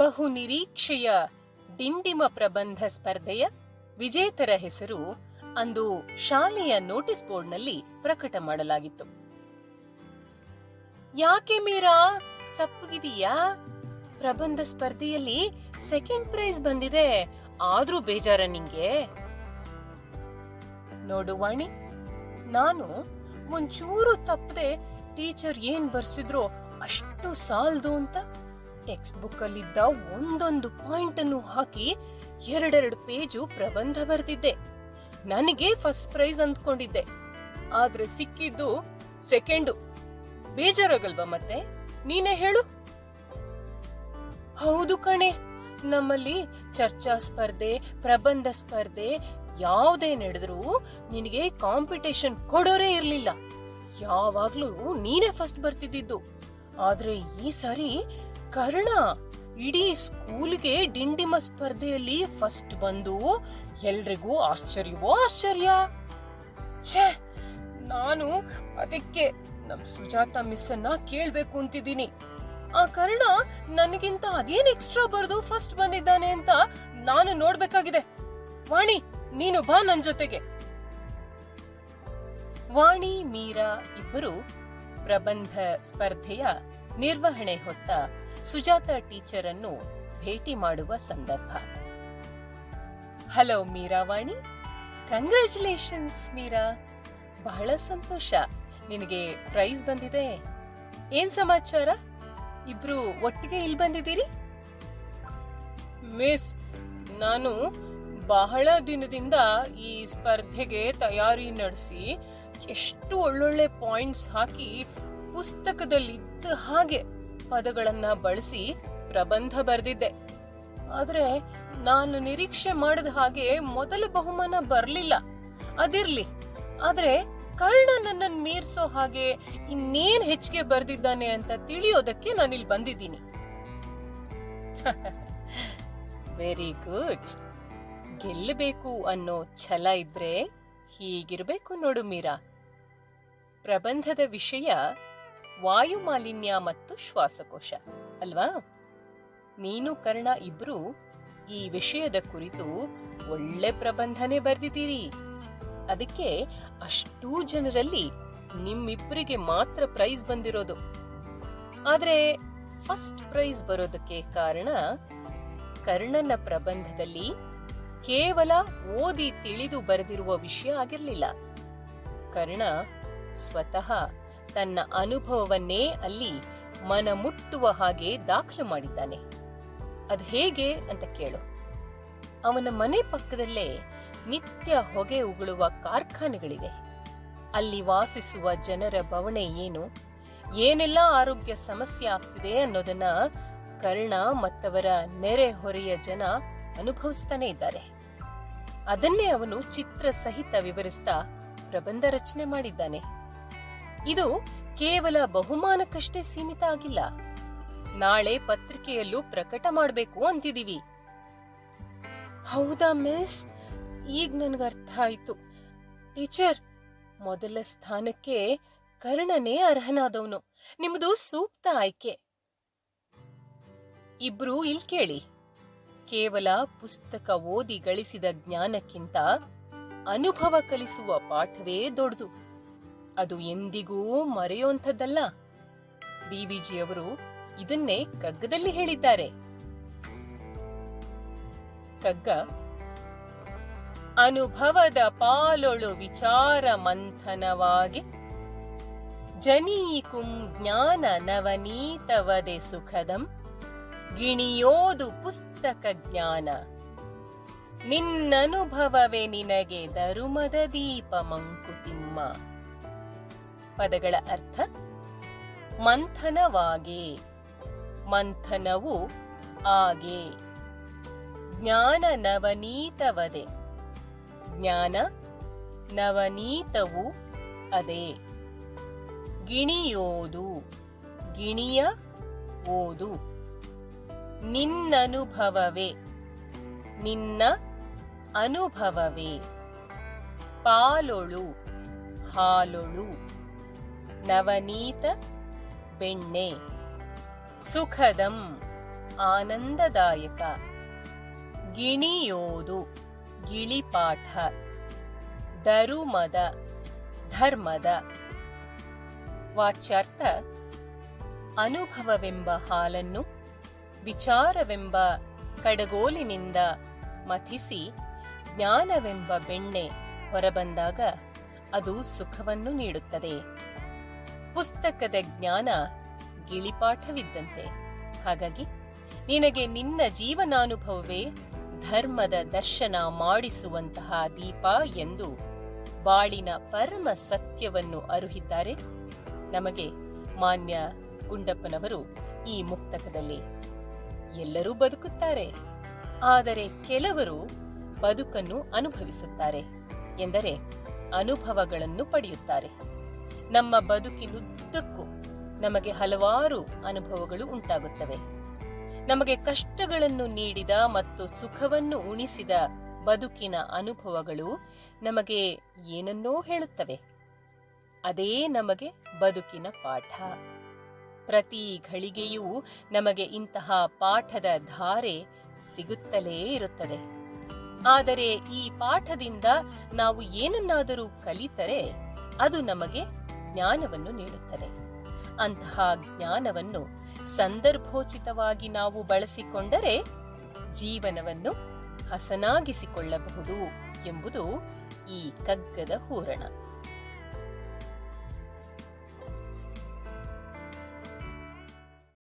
ಬಹು ನಿರೀಕ್ಷೆಯ ಡಿಂಡಿಮ ಪ್ರಬಂಧ ಸ್ಪರ್ಧೆಯ ವಿಜೇತರ ಹೆಸರು ಅಂದು ಶಾಲೆಯ ನೋಟಿಸ್ ಬೋರ್ಡ್ನಲ್ಲಿ ಪ್ರಕಟ ಮಾಡಲಾಗಿತ್ತು. ಯಾಕೆ ಮೀರಾ? ಸಪ್ಪಗಿದೀಯಾ? ಪ್ರಬಂಧ ಸ್ಪರ್ಧೆಯಲ್ಲಿ ಸೆಕೆಂಡ್ ಪ್ರೈಸ್ ಬಂದಿದೆ, ಆದ್ರೂ ಬೇಜಾರ ನಿಂಗೆ? ನೋಡು ವಾಣಿ, ನಾನು ಒಂಚೂರು ತಪ್ಪದೆ ಟೀಚರ್ ಏನ್ ಬರ್ಸಿದ್ರು ಅಷ್ಟು ಸಾಲ್ದು ಅಂತ ಟೆಕ್ಸ್ಟ್ ಬುಕ್ ಅಲ್ಲಿದ್ದ ಒಂದೊಂದು ಪಾಯಿಂಟ್ ಅನ್ನು ಹಾಕಿ ಎರಡೆರಡು ಪೇಜು ಪ್ರಬಂಧ ಬರೆದಿದ್ದೆ. ನನಗೆ ಫಸ್ಟ್ ಪ್ರೈಸ್ ಅಂದ್ಕೊಂಡಿದ್ದೆ. ಆದ್ರೆ ಸಿಕ್ಕಿದ್ದು ಸೆಕೆಂಡು. ಬೇಜಾರಾಗಲ್ವಾ ಮತ್ತೆ? ನೀನೇ ಹೇಳು. ಹೌದು ಕಣೆ. ನಮ್ಮಲ್ಲಿ ಚರ್ಚಾ ಸ್ಪರ್ಧೆ, ಪ್ರಬಂಧ ಸ್ಪರ್ಧೆ ಯಾವುದೇ ನಡೆದ್ರೂ ನಿನಗೆ ಕಾಂಪಿಟೇಷನ್ ಕೊಡೋರೇ ಇರ್ಲಿಲ್ಲ. ಯಾವಾಗ್ಲೂ ನೀನೇ ಫಸ್ಟ್ ಬರ್ತಿದ್ದಿದ್ದು. ಆದ್ರೆ ಈ ಸಾರಿ ಕರ್ಣ, ಇಡೀ ಸ್ಕೂಲ್ಗೆ ಡಿಂಡಿಮ ಸ್ಪರ್ಧೆಯಲ್ಲಿ ಫಸ್ಟ್ ಬಂದು ಎಲ್ರಿಗೂ ಆಶ್ಚರ್ಯವೋ ಆಶ್ಚರ್ಯ? ಛೇ, ನಾನು ಅದಕ್ಕೆ ನಮ್ ಸುಜಾತ ಮಿಸ್ ಅನ್ನ ಕೇಳ್ಬೇಕು ಅಂತಿದ್ದೀನಿ. ಆ ಕರ್ಣ ನನಗಿಂತ ಅದೇನ್ ಎಕ್ಸ್ಟ್ರಾ ಬರೆದು ಫಸ್ಟ್ ಬಂದಿದ್ದಾನೆ ಅಂತ ನಾನು ನೋಡ್ಬೇಕಾಗಿದೆ. ವಾಣಿ, ನೀನು ಬಾ ನನ್ ಜೊತೆಗೆ. ವಾಣಿ, ಮೀರಾ ಇಬ್ಬರು ಪ್ರಬಂಧ ಸ್ಪರ್ಧೆಯ ನಿರ್ವಹಣೆ ಹೊತ್ತ ಸುಜಾತ ಟೀಚರ್ ಅನ್ನು ಭೇಟಿ ಮಾಡುವ ಸಂದರ್ಭ. ಹಲೋ ಮೀರಾವಾಣಿ. ಕಂಗ್ರ್ಯಾಚುಲೇಷನ್ಸ್ ಮೀರಾ. ಬಹಳ ಸಂತೋಷ. ನಿನಗೆ ಪ್ರೈಸ್ ಬಂದಿದೆ. ಏನ್ ಸಮಾಚಾರ? ಇಬ್ರು ಒಟ್ಟಿಗೆ ಇಲ್ಲಿ ಬಂದಿದ್ದೀರಿ? ಮಿಸ್ ನಾನು ಬಹಳ ದಿನದಿಂದ ಈ ಸ್ಪರ್ಧೆಗೆ ತಯಾರಿ ನಡೆಸಿ ಎಷ್ಟು ಒಳ್ಳೊಳ್ಳೆ ಪಾಯಿಂಟ್ಸ್ ಹಾಕಿ ಪುಸ್ತಕದಲ್ಲಿದ್ದ ಹಾಗೆ ಪದಗಳನ್ನ ಬಳಸಿ ಪ್ರಬಂಧ ಬರೆದಿದ್ದೆ. ಆದ್ರೆ ನಾನು ನಿರೀಕ್ಷೆ ಮಾಡಿದ ಹಾಗೆ ಮೊದಲ ಬಹುಮಾನ ಬರ್ಲಿಲ್ಲ. ಅದಿರ್ಲಿ. ಆದ್ರೆ ಕರ್ಣ ನನ್ನನ್ ಮೀರ್ಸೋ ಹಾಗೆ ಇನ್ನೇನ್ ಹೆಚ್ಚಿಗೆ ಬರ್ದಿದ್ದಾನೆ ಅಂತ ತಿಳಿಯೋದಕ್ಕೆ ನಾನಿಲ್ಲಿ ಬಂದಿದ್ದೀನಿ. ವೆರಿ ಗುಡ್ ಗೆಲ್ಲಬೇಕು ಅನ್ನೋ ಛಲ ಇದ್ರೆ ಹೀಗಿರ್ಬೇಕು ನೋಡು ಮೀರಾ. ಪ್ರಬಂಧದ ವಿಷಯ ವಾಯು ಮಾಲಿನ್ಯ ಮತ್ತು ಶ್ವಾಸಕೋಶ. ಅಲ್ವಾ? ನೀನು, ಕರ್ಣ, ಇಬ್ರು ಈ ವಿಷಯದ ಕುರಿತು ಒಳ್ಳೆ ಪ್ರಬಂಧನೆ ಬರೆದಿದ್ದೀರಿ. ಅದಕ್ಕೆ ಅಷ್ಟೂ ಜನರಲ್ಲಿ ನಿಮ್ಮಿಬ್ಬರಿಗೆ ಮಾತ್ರ ಪ್ರೈಸ್ ಬಂದಿರೋದು. ಆದ್ರೆ ಫಸ್ಟ್ ಪ್ರೈಸ್ ಬರೋದಕ್ಕೆ ಕಾರಣ ಕರ್ಣನ ಪ್ರಬಂಧದಲ್ಲಿ ಕೇವಲ ಓದಿ ತಿಳಿದು ಬರೆದಿರುವ ವಿಷಯ ಆಗಿರಲಿಲ್ಲ. ಕರ್ಣ ಸ್ವತಃ ತನ್ನ ಅನುಭವವನ್ನೇ ಅಲ್ಲಿ ಮನ ಮುಟ್ಟುವ ಹಾಗೆ ದಾಖಲು ಮಾಡಿದ್ದಾನೆ. ಅದು ಹೇಗೆ ಅಂತ ಕೇಳು. ಅವನ ಮನೆ ಪಕ್ಕದಲ್ಲೇ ನಿತ್ಯ ಹೊಗೆ ಉಗುಳುವ ಕಾರ್ಖಾನೆಗಳಿವೆ. ಅಲ್ಲಿ ವಾಸಿಸುವ ಜನರ ಬವಣೆ ಏನು? ಏನೆಲ್ಲ ಆರೋಗ್ಯ ಸಮಸ್ಯೆ ಆಗ್ತಿದೆ ಅನ್ನೋದನ್ನ ಕರ್ಣ ಮತ್ತವರ ನೆರೆ ಹೊರೆಯ ಜನ ಅನುಭವಿಸ್ತಾನೆ ಇದ್ದಾರೆ. ಅದನ್ನೇ ಅವನು ಚಿತ್ರ ಸಹಿತ ವಿವರಿಸ್ತಾ ಪ್ರಬಂಧ ರಚನೆ ಮಾಡಿದ್ದಾನೆ. ಇದು ಕೇವಲ ಬಹುಮಾನಕ್ಕಷ್ಟೇ ಸೀಮಿತ ಆಗಿಲ್ಲ. ನಾಳೆ ಪತ್ರಿಕೆಯಲ್ಲೂ ಪ್ರಕಟ ಮಾಡಬೇಕು ಅಂತಿದೀವಿ ಹೌದಾ ಮಿಸ್? ಈಗ ನನ್ಗೆ ಅರ್ಥ ಆಯ್ತು ಟೀಚರ್, ಮೊದಲ ಸ್ಥಾನಕ್ಕೆ ಕರ್ಣನೇ ಅರ್ಹನಾದವನು. ನಿಮ್ದು ಸೂಕ್ತ ಆಯ್ಕೆ. ಇಬ್ರು ಇಲ್ ಕೇಳಿ. ಕೇವಲ ಪುಸ್ತಕ ಓದಿ ಗಳಿಸಿದ ಜ್ಞಾನಕ್ಕಿಂತ ಅನುಭವ ಕಲಿಸುವ ಪಾಠವೇ ದೊಡ್ಡದು. ಅದು ಎಂದಿಗೂ ಮರೆಯುವಂಥದ್ದಲ್ಲ. ಡಿವಿಜಿ ಅವರು ಇದನ್ನೇ ಕಗ್ಗದಲ್ಲಿ ಹೇಳಿದ್ದಾರೆ. ಕಗ್ಗ, ಅನುಭವದ ಪಾಲೊಳು ವಿಚಾರ ಮಂಥನವಾಗಿ, ಜನೀಕುಂ ಜ್ಞಾನ ನವನೀತವದೆ ಸುಖದಂ, ಗಿಣಿಯೋದು ಪುಸ್ತಕ ಜ್ಞಾನ. ನಿನ್ನನುಭವವೇ ನಿನಗೆ ಧರುಮದ ದೀಪ ಮಂಕುತಿಮ್ಮ ಪದಗಳ ಅರ್ಥ ಮಂಥನವಾಗೆ. ಮಂಥನವು ಆಗೆ. ಜ್ಞಾನ ನವನೀತವದೆ. ಜ್ಞಾನ ನವನೀತವು ಅದೇ. ಗಿಣಿಯೋದು. ಗಿಣಿಯ ಓದು. ನಿನ್ನನುಭವವೇ. ನಿನ್ನ ಅನುಭವವೇ. ಪಾಲೊಳು. ಹಾಲೊಳು. ನವನೀತ ಬೆಣ್ಣೆ. ಸುಖದಂ ಆನಂದದಾಯಕ. ಗಿಣಿಯೋದು ಗಿಳಿಪಾಠ. ದರುಮದ ಧರ್ಮದ. ವಾಚ್ಯಾರ್ಥ, ಅನುಭವವೆಂಬ ಹಾಲನ್ನು ವಿಚಾರವೆಂಬ ಕಡಗೋಲಿನಿಂದ ಮಥಿಸಿ ಜ್ಞಾನವೆಂಬ ಬೆಣ್ಣೆ ಹೊರಬಂದಾಗ ಅದು ಸುಖವನ್ನು ನೀಡುತ್ತದೆ. ಪುಸ್ತಕದ ಜ್ಞಾನ ಗಿಳಿಪಾಠವಿದ್ದಂತೆ. ಹಾಗಾಗಿ ನಿನಗೆ ನಿನ್ನ ಜೀವನಾನುಭವವೇ ಧರ್ಮದ ದರ್ಶನ ಮಾಡಿಸುವಂತಹ ದೀಪ ಎಂದು ಬಾಳಿನ ಪರಮ ಸತ್ಯವನ್ನು ಅರುಹಿದ್ದಾರೆ. ನಮಗೆ ಮಾನ್ಯ ಗುಂಡಪ್ಪನವರು ಈ ಮುಕ್ತಕದಲ್ಲಿ ಎಲ್ಲರೂ ಬದುಕುತ್ತಾರೆ. ಆದರೆ ಕೆಲವರು ಬದುಕನ್ನು ಅನುಭವಿಸುತ್ತಾರೆ ಎಂದರೆ ಅನುಭವಗಳನ್ನು ಪಡೆಯುತ್ತಾರೆ. ನಮ್ಮ ಬದುಕಿನುದ್ದಕ್ಕೂ ನಮಗೆ ಹಲವಾರು ಅನುಭವಗಳು ಉಂಟಾಗುತ್ತವೆ. ನಮಗೆ ಕಷ್ಟಗಳನ್ನು ನೀಡಿದ ಮತ್ತು ಸುಖವನ್ನು ಉಣಿಸಿದ ಬದುಕಿನ ಅನುಭವಗಳು ನಮಗೆ ಏನನ್ನೋ ಹೇಳುತ್ತವೆ. ಅದೇ ನಮಗೆ ಬದುಕಿನ ಪಾಠ. ಪ್ರತಿ ಘಳಿಗೆಯೂ ನಮಗೆ ಇಂತಹ ಪಾಠದ ಧಾರೆ ಸಿಗುತ್ತಲೇ ಇರುತ್ತದೆ. ಆದರೆ ಈ ಪಾಠದಿಂದ ನಾವು ಏನನ್ನಾದರೂ ಕಲಿತರೆ ಅದು ನಮಗೆ ಜ್ಞಾನವನ್ನು ನೀಡುತ್ತದೆ. ಅಂತಹ ಜ್ಞಾನವನ್ನು ಸಂದರ್ಭೋಚಿತವಾಗಿ ನಾವು ಬಳಸಿಕೊಂಡರೆ ಜೀವನವನ್ನು ಹಸನಾಗಿಸಿಕೊಳ್ಳಬಹುದು ಎಂಬುದು ಈ ಕಗ್ಗದ ಹೂರಣ.